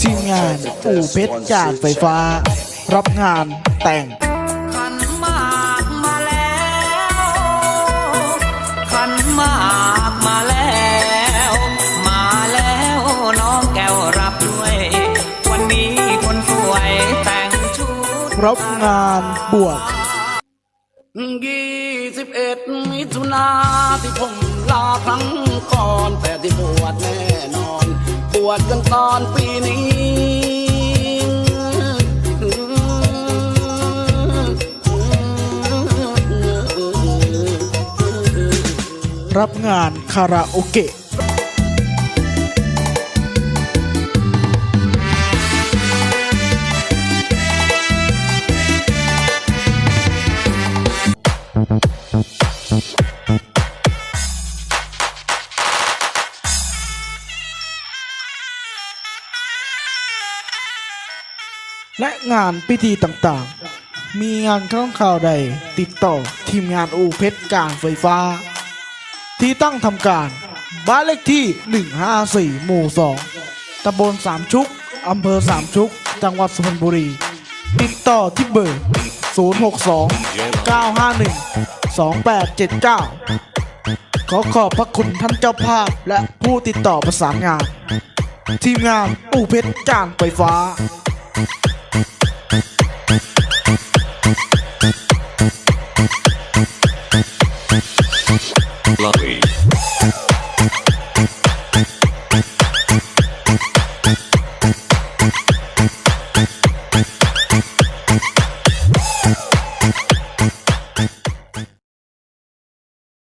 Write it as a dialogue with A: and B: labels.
A: ทีมงานอู่เพชรจานไฟฟ้า รับงานแต่ง
B: ขันมากมาแล้วขันมากมาแล้ว รับงา
A: นบวช
C: ยี่สิบเอ็ดมิถุนาที่ผมลาครั้งก่อนแต่ที่บวชแน่นอนบวชกันตอนปีนี้
A: รับงานคาราโอเกะ และงานพิธีต่างๆ มีงานครั้งข่าวใดติดต่อทีมงานอูเพชรการไฟฟ้า ที่ตั้งทำการ บ้านเลขที่ 154 หมู่ 2ตำบลสามชุกอำเภอสามชุก จังหวัดสุพรรณบุรี ติดต่อที่เบอร์ 062 951 2879 ขอขอบพระคุณท่านเจ้าภาพและผู้ติดต่อประสานงาน ทีมงานอู่เพชรจานไฟฟ้า